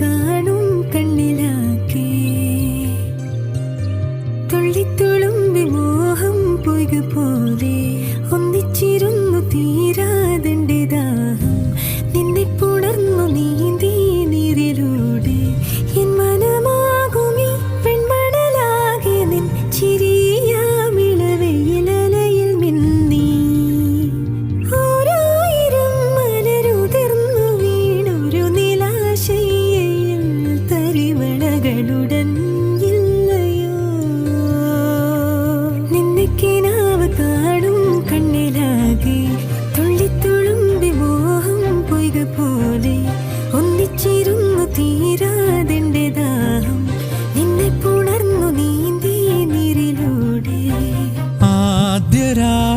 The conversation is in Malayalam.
കാണും കണ്ണിലാക്കി. തുള്ളിത്തുളുമ്പി that I